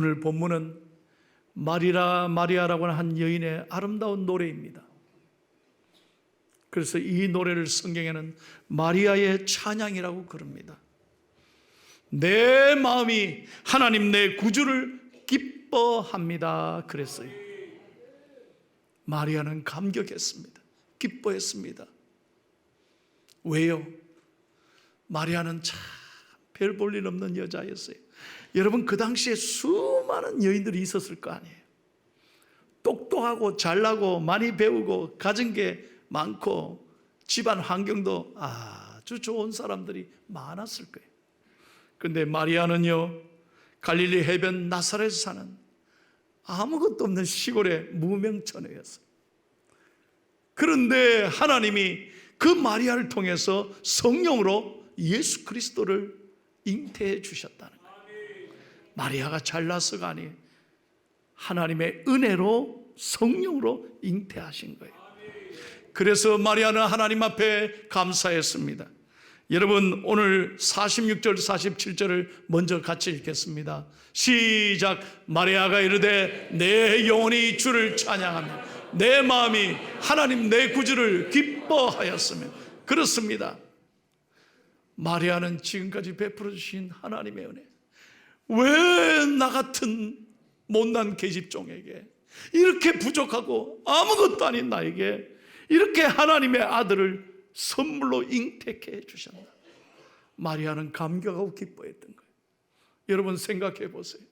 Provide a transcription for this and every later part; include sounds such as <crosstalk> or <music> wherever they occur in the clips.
오늘 본문은 마리라 마리아라고 하는 한 여인의 아름다운 노래입니다. 그래서 이 노래를 성경에는 마리아의 찬양이라고 그럽니다. 내 마음이 하나님 내 구주를 기뻐합니다. 그랬어요. 마리아는 감격했습니다. 기뻐했습니다. 왜요? 마리아는 참 별 볼 일 없는 여자였어요. 여러분 그 당시에 수많은 여인들이 있었을 거 아니에요. 똑똑하고 잘나고 많이 배우고 가진 게 많고 집안 환경도 아주 좋은 사람들이 많았을 거예요. 근데 마리아는요 갈릴리 해변 나사렛에 사는 아무것도 없는 시골의 무명처녀였어요. 그런데 하나님이 그 마리아를 통해서 성령으로 예수 그리스도를 잉태해 주셨다는. 마리아가 잘나서가 아니에요. 하나님의 은혜로 성령으로 잉태하신 거예요. 그래서 마리아는 하나님 앞에 감사했습니다. 여러분 오늘 46절 47절을 먼저 같이 읽겠습니다. 시작 마리아가 이르되 내 영혼이 주를 찬양하며 내 마음이 하나님 내 구주를 기뻐하였으며 그렇습니다. 마리아는 지금까지 베풀어 주신 하나님의 은혜 왜 나 같은 못난 계집종에게 이렇게 부족하고 아무것도 아닌 나에게 이렇게 하나님의 아들을 선물로 잉태해 주셨나. 마리아는 감격하고 기뻐했던 거예요. 여러분 생각해 보세요.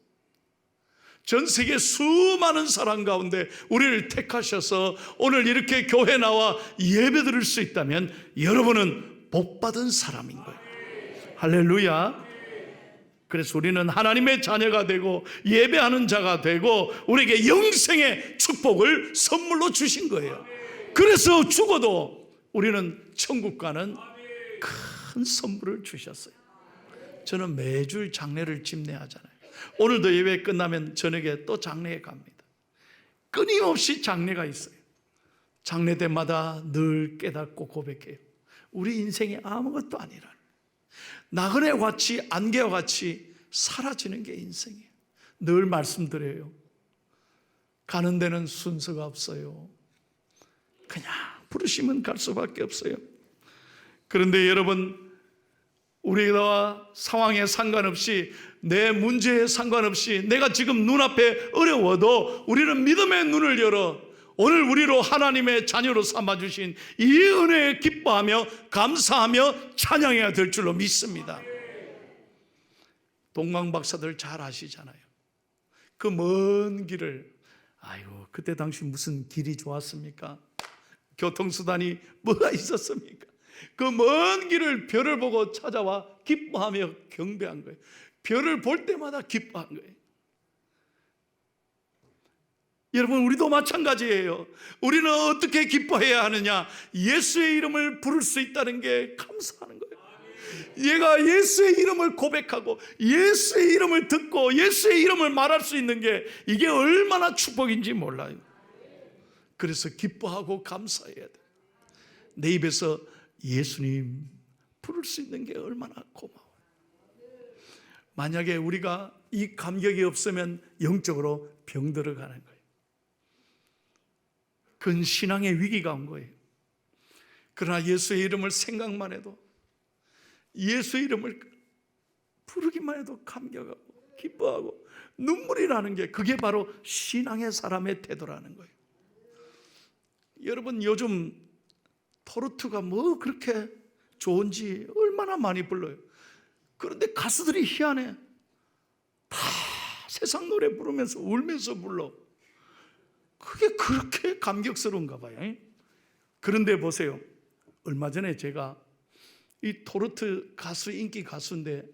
전 세계 수많은 사람 가운데 우리를 택하셔서 오늘 이렇게 교회 나와 예배 드릴 수 있다면 여러분은 복 받은 사람인 거예요. 할렐루야. 그래서 우리는 하나님의 자녀가 되고 예배하는 자가 되고 우리에게 영생의 축복을 선물로 주신 거예요. 그래서 죽어도 우리는 천국 가는 큰 선물을 주셨어요. 저는 매주 장례를 집례하잖아요. 오늘도 예배 끝나면 저녁에 또 장례에 갑니다. 끊임없이 장례가 있어요. 장례 때마다 늘 깨닫고 고백해요. 우리 인생이 아무것도 아니라 나그네 같이 안개와 같이 사라지는 게 인생이에요. 늘 말씀드려요. 가는 데는 순서가 없어요. 그냥 부르시면 갈 수밖에 없어요. 그런데 여러분, 우리와 상황에 상관없이 내 문제에 상관없이 내가 지금 눈앞에 어려워도 우리는 믿음의 눈을 열어 오늘 우리로 하나님의 자녀로 삼아주신 이 은혜에 기뻐하며 감사하며 찬양해야 될 줄로 믿습니다. 동방 박사들 잘 아시잖아요. 그 먼 길을 아이고 그때 당시 무슨 길이 좋았습니까? 교통수단이 뭐가 있었습니까? 그 먼 길을 별을 보고 찾아와 기뻐하며 경배한 거예요. 별을 볼 때마다 기뻐한 거예요. 여러분, 우리도 마찬가지예요. 우리는 어떻게 기뻐해야 하느냐? 예수의 이름을 부를 수 있다는 게 감사하는 거예요. 얘가 예수의 이름을 고백하고 예수의 이름을 듣고 예수의 이름을 말할 수 있는 게 이게 얼마나 축복인지 몰라요. 그래서 기뻐하고 감사해야 돼. 내 입에서 예수님 부를 수 있는 게 얼마나 고마워. 만약에 우리가 이 감격이 없으면 영적으로 병들어 가는 거예요. 그건 신앙의 위기가 온 거예요. 그러나 예수의 이름을 생각만 해도 예수의 이름을 부르기만 해도 감격하고 기뻐하고 눈물이 나는 게 그게 바로 신앙의 사람의 태도라는 거예요. 여러분 요즘 토르트가 뭐 그렇게 좋은지 얼마나 많이 불러요. 그런데 가수들이 희한해. 다 세상 노래 부르면서 울면서 불러. 그게 그렇게 감격스러운가 봐요. 그런데 보세요. 얼마 전에 제가 이 토르트 가수 인기 가수인데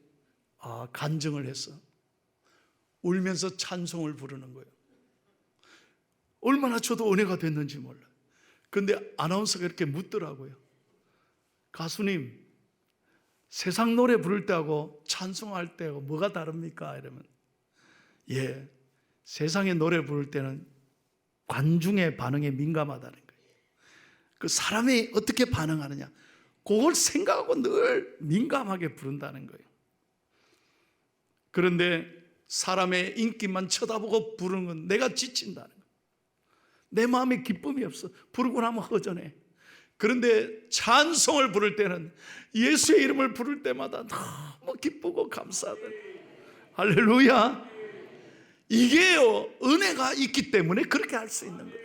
아, 간증을 했어. 울면서 찬송을 부르는 거예요. 얼마나 저도 은혜가 됐는지 몰라. 근데 아나운서가 이렇게 묻더라고요. 가수님, 세상 노래 부를 때하고 찬송할 때하고 뭐가 다릅니까? 이러면 예, 세상의 노래 부를 때는 관중의 반응에 민감하다는 거예요. 그 사람이 어떻게 반응하느냐, 그걸 생각하고 늘 민감하게 부른다는 거예요. 그런데 사람의 인기만 쳐다보고 부르는 건 내가 지친다는 거. 내 마음에 기쁨이 없어. 부르고 나면 허전해. 그런데 찬송을 부를 때는 예수의 이름을 부를 때마다 너무 기쁘고 감사하다. 할렐루야. 이게요, 은혜가 있기 때문에 그렇게 할 수 있는 거예요.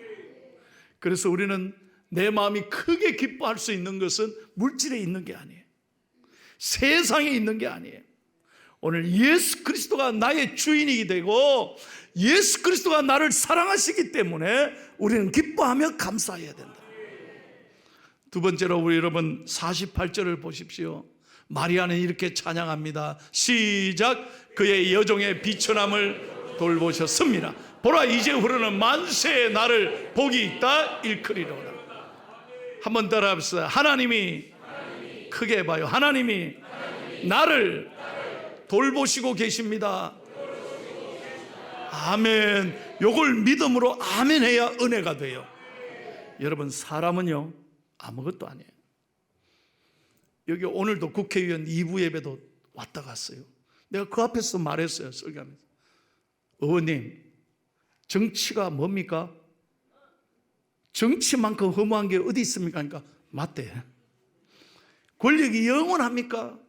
그래서 우리는 내 마음이 크게 기뻐할 수 있는 것은 물질에 있는 게 아니에요. 세상에 있는 게 아니에요. 오늘 예수 그리스도가 나의 주인이 되고 예수 그리스도가 나를 사랑하시기 때문에 우리는 기뻐하며 감사해야 된다. 두 번째로 우리 여러분 48절을 보십시오. 마리아는 이렇게 찬양합니다. 시작 그의 여종의 비천함을 돌보셨습니다. 보라 이제 흐르는 만세의 나를 복이 있다 일컬이로다. 한번 따라 합시다. 하나님이 크게 봐요. 하나님이 나를 돌보시고 계십니다. 아멘. 요걸 믿음으로 아멘 해야 은혜가 돼요. 여러분 사람은요 아무것도 아니에요. 여기 오늘도 국회의원 2부 예배도 왔다 갔어요. 내가 그 앞에서 말했어요. 설교하면서. 의원님, 정치가 뭡니까? 정치만큼 허무한 게 어디 있습니까? 그러니까 맞대. 권력이 영원합니까?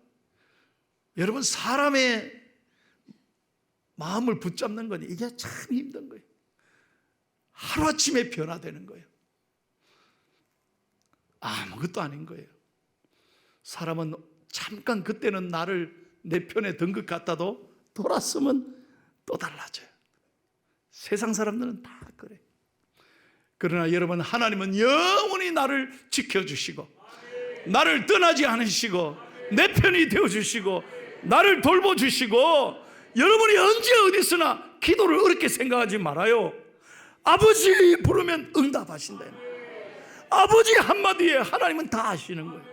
여러분 사람의 마음을 붙잡는 건 이게 참 힘든 거예요. 하루아침에 변화되는 거예요. 아무것도 아닌 거예요. 사람은 잠깐 그때는 나를 내 편에 든 것 같아도 돌았으면 또 달라져요. 세상 사람들은 다 그래. 그러나 여러분 하나님은 영원히 나를 지켜주시고 나를 떠나지 않으시고 내 편이 되어주시고 나를 돌보주시고 여러분이 언제 어디서나 기도를 어렵게 생각하지 말아요. 아버지 부르면 응답하신다. 아버지 한마디에 하나님은 다 하시는 거예요.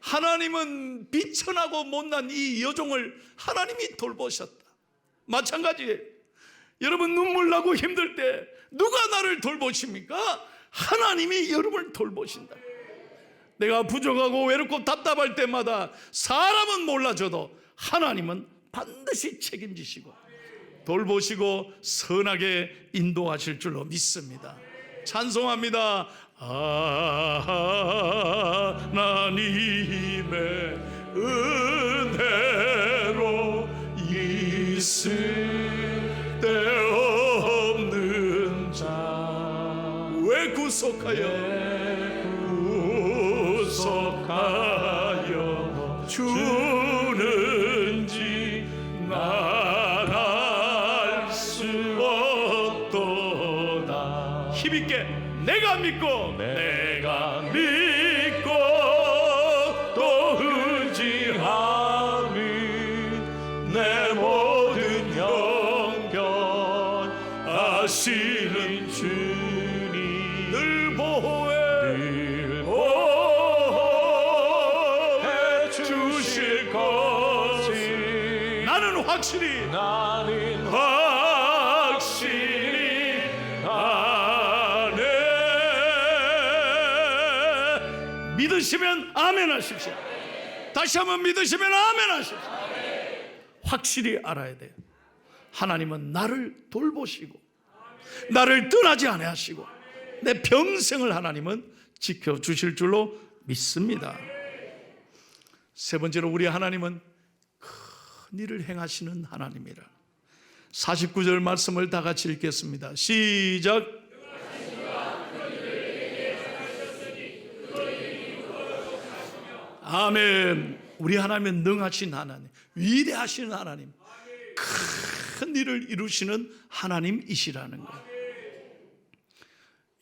하나님은 비천하고 못난 이 여종을 하나님이 돌보셨다. 마찬가지예요. 여러분 눈물 나고 힘들 때 누가 나를 돌보십니까? 하나님이 여러분을 돌보신다. 내가 부족하고 외롭고 답답할 때마다 사람은 몰라줘도 하나님은 반드시 책임지시고 돌보시고 선하게 인도하실 줄로 믿습니다. 찬송합니다. 하나님의 은혜로 있을 데 없는 자 왜 구속하여? 구속하여 주는지 난알수 없도다. 힘있게 내가 믿고 내 믿으시면 아멘 하십시오 다시 한번 믿으시면 아멘 하십시오 확실히 알아야 돼요 하나님은 나를 돌보시고 나를 떠나지 아니하시고 내 평생을 하나님은 지켜 주실 줄로 믿습니다. 세 번째로 우리 하나님은 큰 일을 행하시는 하나님이라. 49절 말씀을 다 같이 읽겠습니다. 시작. 아멘. 우리 하나님은 능하신 하나님, 위대하신 하나님, 큰 일을 이루시는 하나님이시라는 거예요.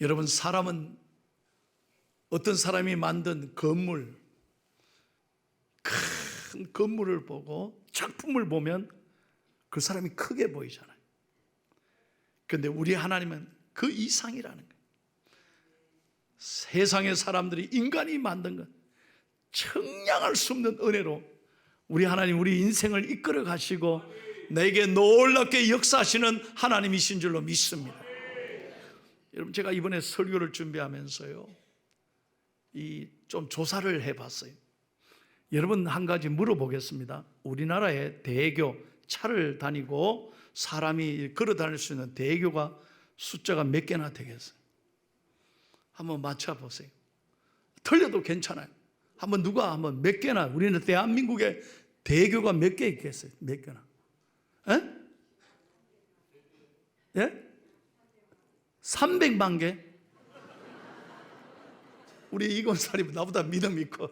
여러분 사람은 어떤 사람이 만든 건물, 큰 건물을 보고 작품을 보면 그 사람이 크게 보이잖아요. 그런데 우리 하나님은 그 이상이라는 거예요. 세상의 사람들이 인간이 만든 것 청량할 수 없는 은혜로 우리 하나님 우리 인생을 이끌어 가시고 내게 놀랍게 역사하시는 하나님이신 줄로 믿습니다. 여러분 제가 이번에 설교를 준비하면서요. 이 좀 조사를 해 봤어요. 여러분 한 가지 물어보겠습니다. 우리나라의 대교 차를 다니고 사람이 걸어 다닐 수 있는 대교가 숫자가 몇 개나 되겠어요? 한번 맞춰 보세요. 틀려도 괜찮아요. 한번 누가 한번 몇 개나 우리는 대한민국에 대교가 몇 개 있겠어요? 몇 개나? 에? 예? 300만 개? 우리 이건사님 나보다 믿음 있고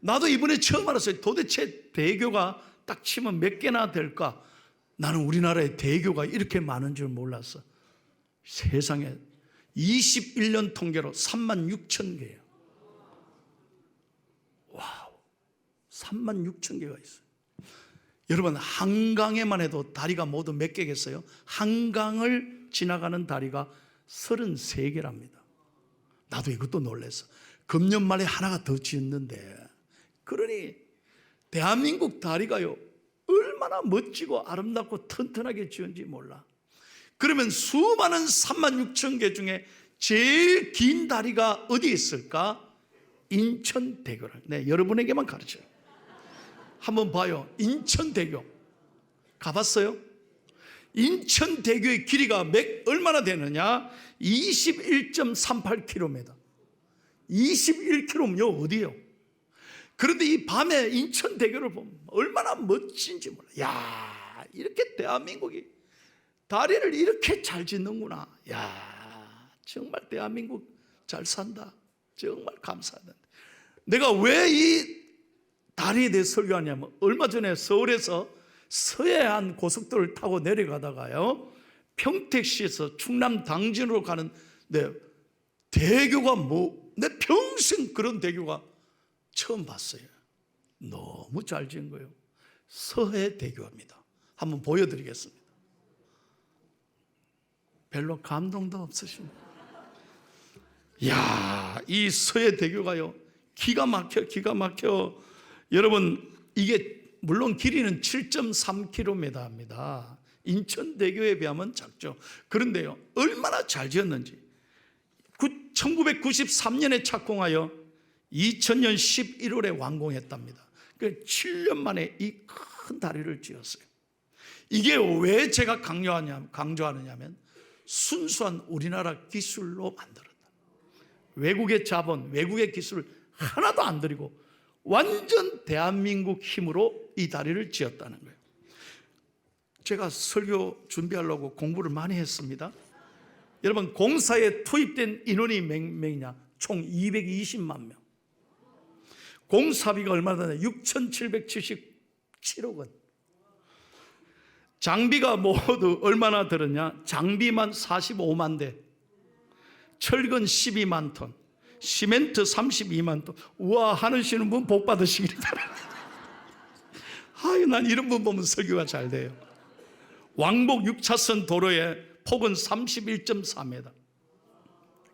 나도 이번에 처음 알았어요. 도대체 대교가 딱 치면 몇 개나 될까? 나는 우리나라에 대교가 이렇게 많은 줄 몰랐어. 세상에 21년 통계로 3만 6천 개예요. 와우. 3만 6천 개가 있어요. 여러분 한강에만 해도 다리가 모두 몇 개겠어요? 한강을 지나가는 다리가 33개랍니다. 나도 이것도 놀랐어. 금년 말에 하나가 더 지었는데 그러니 대한민국 다리가요 얼마나 멋지고 아름답고 튼튼하게 지은지 몰라. 그러면 수많은 3만 6천 개 중에 제일 긴 다리가 어디 있을까? 인천대교를. 네, 여러분에게만 가르쳐요. 한번 봐요. 인천대교. 가봤어요? 인천대교의 길이가 몇, 얼마나 되느냐? 21.38km. 21km요, 어디요? 그런데 이 밤에 인천대교를 보면 얼마나 멋진지 몰라. 야, 이렇게 대한민국이 다리를 이렇게 잘 짓는구나. 야, 정말 대한민국 잘 산다. 정말 감사하다. 내가 왜 이 다리에 대해 설교하냐면 얼마 전에 서울에서 서해안 고속도로를 타고 내려가다가요 평택시에서 충남 당진으로 가는 네, 대교가 뭐 내 평생 그런 대교가 처음 봤어요. 너무 잘 지은 거예요. 서해 대교입니다. 한번 보여드리겠습니다. 별로 감동도 없으십니다. 야, 이 서해 대교가요. 기가 막혀, 기가 막혀. 여러분, 이게 물론 길이는 7.3km입니다. 인천대교에 비하면 작죠. 그런데요, 얼마나 잘 지었는지. 1993년에 착공하여 2000년 11월에 완공했답니다. 그 7년 만에 이 큰 다리를 지었어요. 이게 왜 제가 강조하냐, 강조하느냐면 순수한 우리나라 기술로 만들었다. 외국의 자본, 외국의 기술 하나도 안 들이고 완전 대한민국 힘으로 이 다리를 지었다는 거예요. 제가 설교 준비하려고 공부를 많이 했습니다. 여러분 공사에 투입된 인원이 몇 명이냐? 총 220만 명. 공사비가 얼마나 되냐? 6,777억 원. 장비가 모두 얼마나 들었냐? 장비만 45만 대. 철근 12만 톤. 시멘트 32만 톤. 우와 하시는 분 복 받으시길 바랍니다. <laughs> 아유 난 이런 분 보면 설교가 잘 돼요. 왕복 6차선 도로에 폭은 31.4m.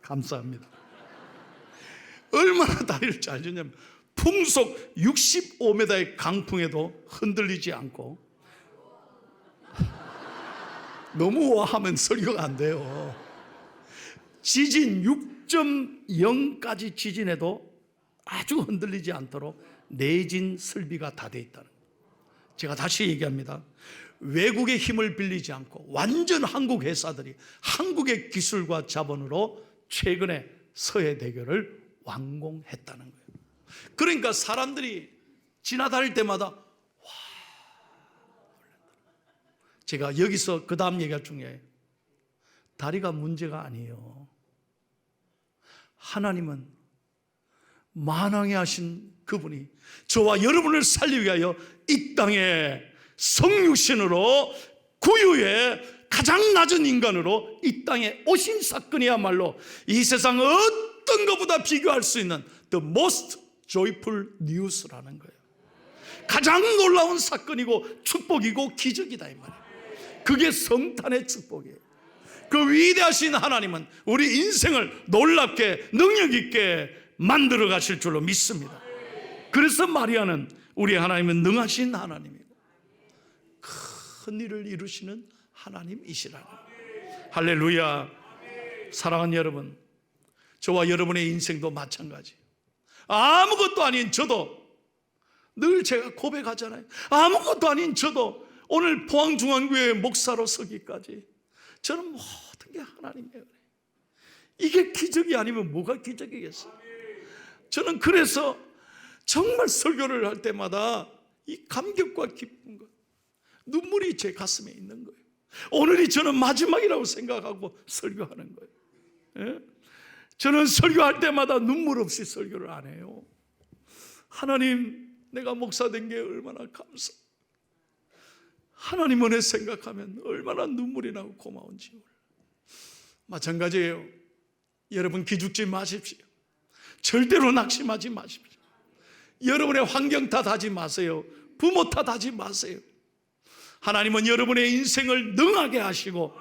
감사합니다. 얼마나 다리를 잘 지냐면 풍속 65m의 강풍에도 흔들리지 않고 <laughs> 너무 우아하면 설교가 안 돼요. 지진 6.0까지 지진해도 아주 흔들리지 않도록 내진 설비가 다 돼 있다는 거예요. 제가 다시 얘기합니다. 외국의 힘을 빌리지 않고 완전 한국 회사들이 한국의 기술과 자본으로 최근에 서해대교를 완공했다는 거예요. 그러니까 사람들이 지나다닐 때마다 와 제가 여기서 그 다음 얘기가 중요해요. 다리가 문제가 아니에요. 하나님은 만왕에 하신 그분이 저와 여러분을 살리기 위하여 이 땅에 성육신으로 구유의 가장 낮은 인간으로 이 땅에 오신 사건이야말로 이 세상 어떤 것보다 비교할 수 있는 the most joyful news라는 거예요. 가장 놀라운 사건이고 축복이고 기적이다 이 말이에요. 그게 성탄의 축복이에요. 그 위대하신 하나님은 우리 인생을 놀랍게 능력 있게 만들어 가실 줄로 믿습니다. 그래서 마리아는 우리 하나님은 능하신 하나님이고 큰 일을 이루시는 하나님이시라는 거예요. 할렐루야. 사랑하는 여러분, 저와 여러분의 인생도 마찬가지. 아무것도 아닌 저도 늘 제가 고백하잖아요. 아무것도 아닌 저도 오늘 포항중앙교회 목사로 서기까지 저는 모든 게 하나님의 은혜. 이게 기적이 아니면 뭐가 기적이겠어요? 저는 그래서 정말 설교를 할 때마다 이 감격과 기쁜 것, 눈물이 제 가슴에 있는 거예요. 오늘이 저는 마지막이라고 생각하고 설교하는 거예요. 예? 저는 설교할 때마다 눈물 없이 설교를 안 해요. 하나님, 내가 목사 된 게 얼마나 감사. 하나님 은혜 생각하면 얼마나 눈물이 나고 고마운지. 마찬가지예요. 여러분 기죽지 마십시오. 절대로 낙심하지 마십시오. 여러분의 환경 탓하지 마세요. 부모 탓하지 마세요. 하나님은 여러분의 인생을 능하게 하시고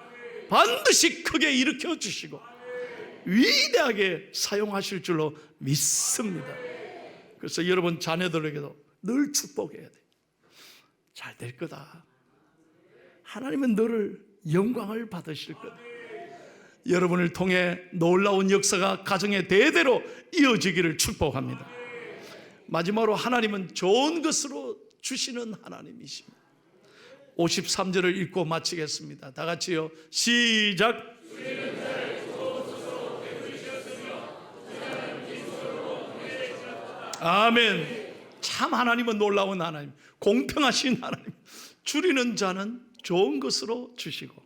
반드시 크게 일으켜 주시고 위대하게 사용하실 줄로 믿습니다. 그래서 여러분 자녀들에게도 늘 축복해야 돼. 잘될 거다. 하나님은 너를 영광을 받으실 거다. 여러분을 통해 놀라운 역사가 가정의 대대로 이어지기를 축복합니다. 마지막으로 하나님은 좋은 것으로 주시는 하나님이십니다. 53절을 읽고 마치겠습니다. 다 같이요. 시작. 아멘. 참 하나님은 놀라운 하나님, 공평하신 하나님. 줄이는 자는 좋은 것으로 주시고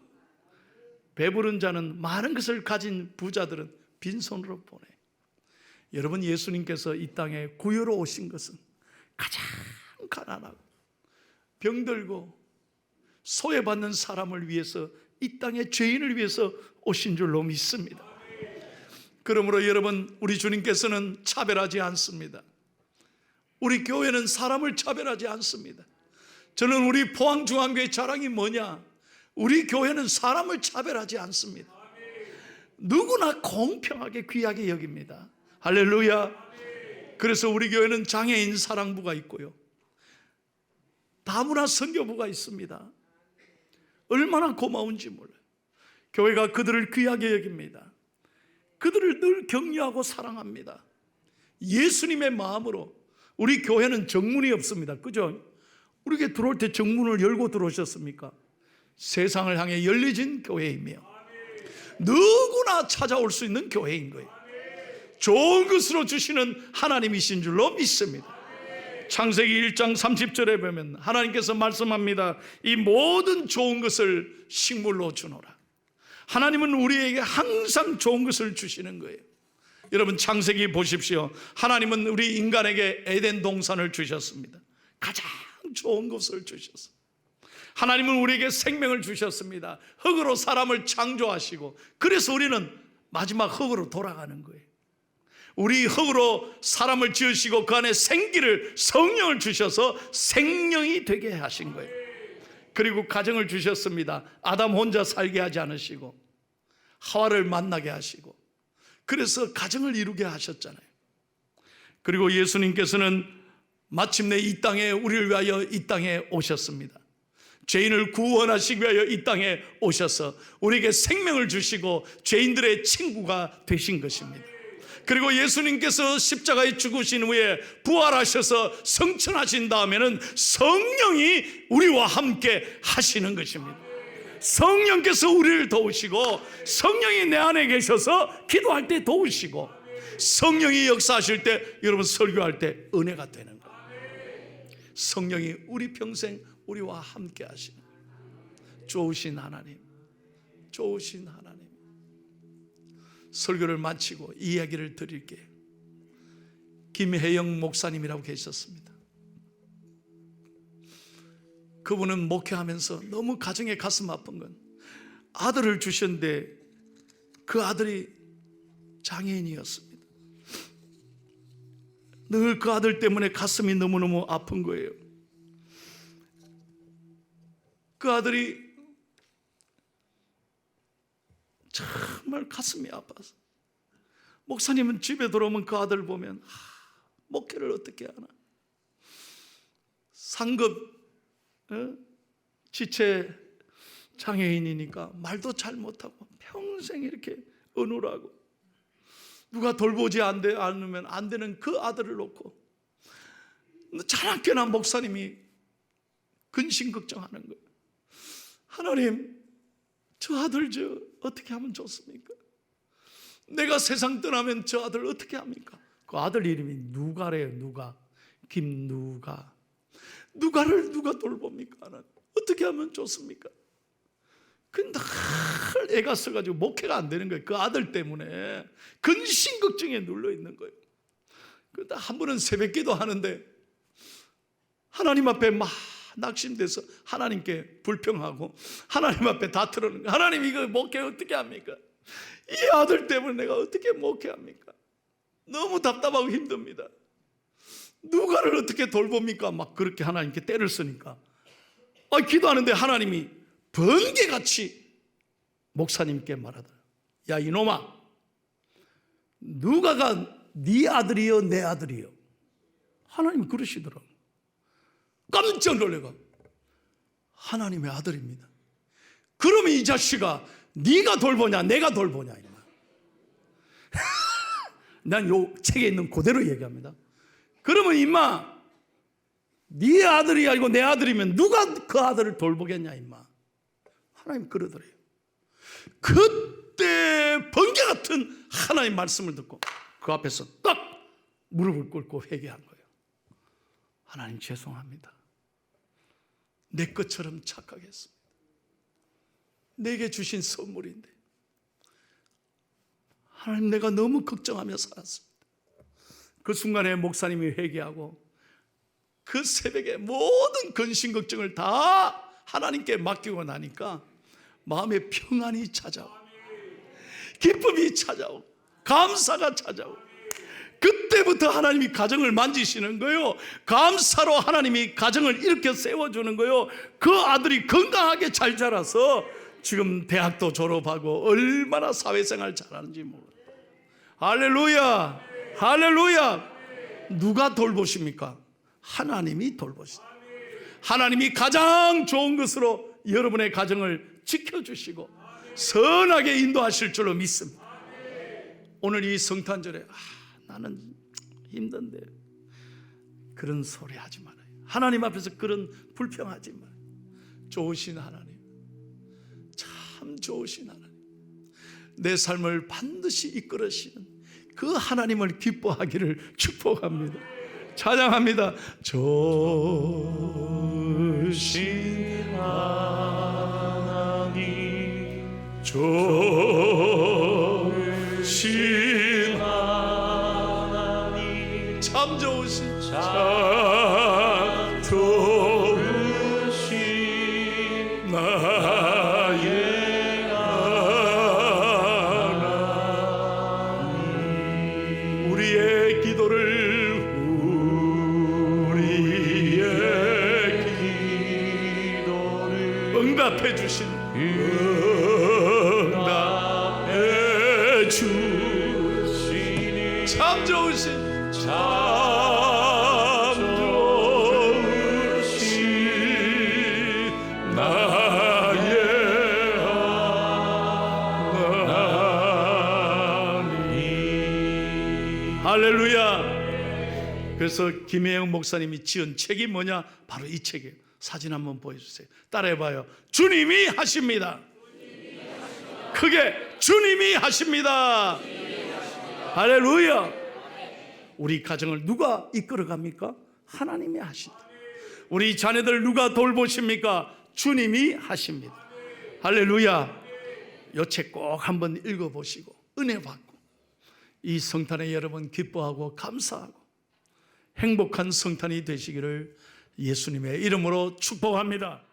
배부른 자는 많은 것을 가진 부자들은 빈손으로 보내. 여러분 예수님께서 이 땅에 구유로 오신 것은 가장 가난하고 병들고 소외받는 사람을 위해서 이 땅의 죄인을 위해서 오신 줄로 믿습니다. 그러므로 여러분 우리 주님께서는 차별하지 않습니다. 우리 교회는 사람을 차별하지 않습니다. 저는 우리 포항중앙교회 자랑이 뭐냐? 우리 교회는 사람을 차별하지 않습니다. 누구나 공평하게 귀하게 여깁니다. 할렐루야. 그래서 우리 교회는 장애인 사랑부가 있고요. 다문화 선교부가 있습니다. 얼마나 고마운지 몰라요. 교회가 그들을 귀하게 여깁니다. 그들을 늘 격려하고 사랑합니다. 예수님의 마음으로 우리 교회는 정문이 없습니다. 그죠? 우리에게 들어올 때 정문을 열고 들어오셨습니까? 세상을 향해 열리진 교회이며 누구나 찾아올 수 있는 교회인 거예요. 좋은 것으로 주시는 하나님이신 줄로 믿습니다. 창세기 1장 30절에 보면 하나님께서 말씀합니다. 이 모든 좋은 것을 식물로 주노라. 하나님은 우리에게 항상 좋은 것을 주시는 거예요. 여러분 창세기 보십시오. 하나님은 우리 인간에게 에덴 동산을 주셨습니다. 가장 좋은 것을 주셨습니다. 하나님은 우리에게 생명을 주셨습니다. 흙으로 사람을 창조하시고 그래서 우리는 마지막 흙으로 돌아가는 거예요. 우리 흙으로 사람을 지으시고 그 안에 생기를 성령을 주셔서 생명이 되게 하신 거예요. 그리고 가정을 주셨습니다. 아담 혼자 살게 하지 않으시고 하와를 만나게 하시고 그래서 가정을 이루게 하셨잖아요. 그리고 예수님께서는 마침내 이 땅에 우리를 위하여 이 땅에 오셨습니다. 죄인을 구원하시기 위하여 이 땅에 오셔서 우리에게 생명을 주시고 죄인들의 친구가 되신 것입니다. 그리고 예수님께서 십자가에 죽으신 후에 부활하셔서 성천하신 다음에는 성령이 우리와 함께 하시는 것입니다. 성령께서 우리를 도우시고 성령이 내 안에 계셔서 기도할 때 도우시고 성령이 역사하실 때 여러분 설교할 때 은혜가 되는 거예요. 성령이 우리 평생 우리와 함께 하시는 좋으신 하나님, 좋으신 하나님. 설교를 마치고 이야기를 드릴게요. 김혜영 목사님이라고 계셨습니다. 그분은 목회하면서 너무 가정에 가슴 아픈 건 아들을 주셨는데 그 아들이 장애인이었습니다. 늘 그 아들 때문에 가슴이 너무너무 아픈 거예요. 그 아들이 정말 가슴이 아파서 목사님은 집에 들어오면 그 아들 보면 하, 목회를 어떻게 하나 상급 어? 지체 장애인이니까 말도 잘 못하고 평생 이렇게 어눌하고 누가 돌보지 않으면 안 되는 그 아들을 놓고 자랑게나 목사님이 근심 걱정하는 거예요. 하나님, 저 아들 저 어떻게 하면 좋습니까? 내가 세상 떠나면 저 아들 어떻게 합니까? 그 아들 이름이 누가래요, 누가. 김누가. 누가를 누가 돌봅니까? 어떻게 하면 좋습니까? 근데 늘 애가 써가지고 목회가 안 되는 거예요. 그 아들 때문에 근심 걱정에 눌러 있는 거예요. 그러다 한 번은 새벽 기도 하는데 하나님 앞에 막 낙심돼서 하나님께 불평하고 하나님 앞에 다 틀어는 거예요. 하나님 이거 목회 어떻게 합니까? 이 아들 때문에 내가 어떻게 목회합니까? 너무 답답하고 힘듭니다. 누가를 어떻게 돌봅니까? 막 그렇게 하나님께 때를 쓰니까. 아, 기도하는데 하나님이 번개같이 목사님께 말하더라. 야, 이놈아. 누가가 네 아들이요, 내 아들이요. 하나님 그러시더라고. 깜짝 놀래가. 하나님의 아들입니다. 그러면 이 자식아, 네가 돌보냐, 내가 돌보냐, 이말. <laughs> 난요 책에 있는 그대로 얘기합니다. 그러면 임마, 네 아들이 아니고 내 아들이면 누가 그 아들을 돌보겠냐, 임마. 하나님 그러더래요. 그때 번개 같은 하나님 말씀을 듣고 그 앞에서 딱 무릎을 꿇고 회개한 거예요. 하나님 죄송합니다. 내 것처럼 착각했습니다. 내게 주신 선물인데 하나님 내가 너무 걱정하며 살았습니다. 그 순간에 목사님이 회개하고 그 새벽에 모든 근심 걱정을 다 하나님께 맡기고 나니까 마음에 평안이 찾아오고 기쁨이 찾아오고 감사가 찾아오고 그때부터 하나님이 가정을 만지시는 거예요. 감사로 하나님이 가정을 이렇게 세워주는 거예요. 그 아들이 건강하게 잘 자라서 지금 대학도 졸업하고 얼마나 사회생활 잘하는지 몰라요. 할렐루야! 할렐루야! 누가 돌보십니까? 하나님이 돌보십니다. 하나님이 가장 좋은 것으로 여러분의 가정을 지켜주시고 선하게 인도하실 줄로 믿습니다. 오늘 이 성탄절에 아, 나는 힘든데 그런 소리 하지 말아요. 하나님 앞에서 그런 불평하지 말아요. 좋으신 하나님, 참 좋으신 하나님, 내 삶을 반드시 이끌으시는 그 하나님을 기뻐하기를 축복합니다. 찬양합니다. 좋으신 하나님, 좋으신 하나님, 참 좋으신, 참 좋으신 나의 하나님, 우리의 기도를 우리의 기도를 응답해 주신 좋으신 참 좋으신 하나님. 할렐루야. 그래서 김혜영 목사님이 지은 책이 뭐냐? 바로 이 책이에요. 사진 한번 보여주세요. 따라해봐요. 주님이 하십니다. 크게 주님이 하십니다. 할렐루야 우리 가정을 누가 이끌어 갑니까? 하나님이 하신다. 우리 자녀들 누가 돌보십니까? 주님이 하십니다. 할렐루야. 요책 꼭 한번 읽어 보시고 은혜 받고 이 성탄에 여러분 기뻐하고 감사하고 행복한 성탄이 되시기를 예수님의 이름으로 축복합니다.